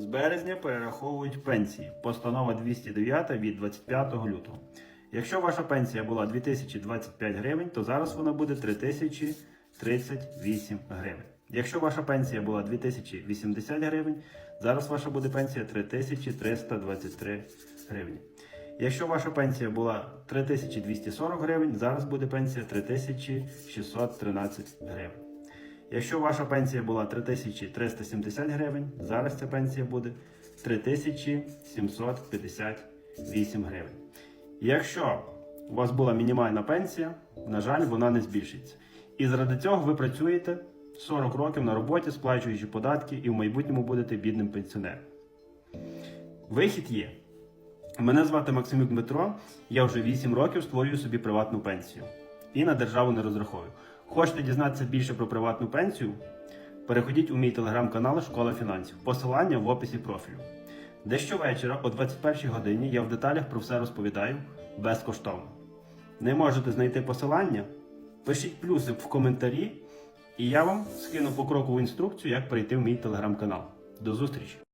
З березня перераховують пенсії. Постанова 209 від 25 лютого. Якщо ваша пенсія була 2025 гривень, то зараз вона буде 3038 гривень. Якщо ваша пенсія була 2080 гривень, зараз ваша буде пенсія 3323 гривні. Якщо ваша пенсія була 3240 гривень, зараз буде пенсія 3613 гривень. Якщо ваша пенсія була 3370 гривень, зараз ця пенсія буде 3758 гривень. Якщо у вас була мінімальна пенсія, на жаль, вона не збільшиться. І заради цього ви працюєте 40 років на роботі, сплачуючи податки, і в майбутньому будете бідним пенсіонером. Вихід є. Мене звати Максимюк Дмитро. Я вже 8 років створюю собі приватну пенсію і на державу не розраховую. Хочете дізнатися більше про приватну пенсію? Переходіть у мій телеграм-канал Школа фінансів. Посилання в описі профілю. Де щовечора о 21 годині я в деталях про все розповідаю безкоштовно. Не можете знайти посилання? Пишіть плюсик в коментарі, і я вам скину покрокову інструкцію, як перейти в мій телеграм-канал. До зустрічі!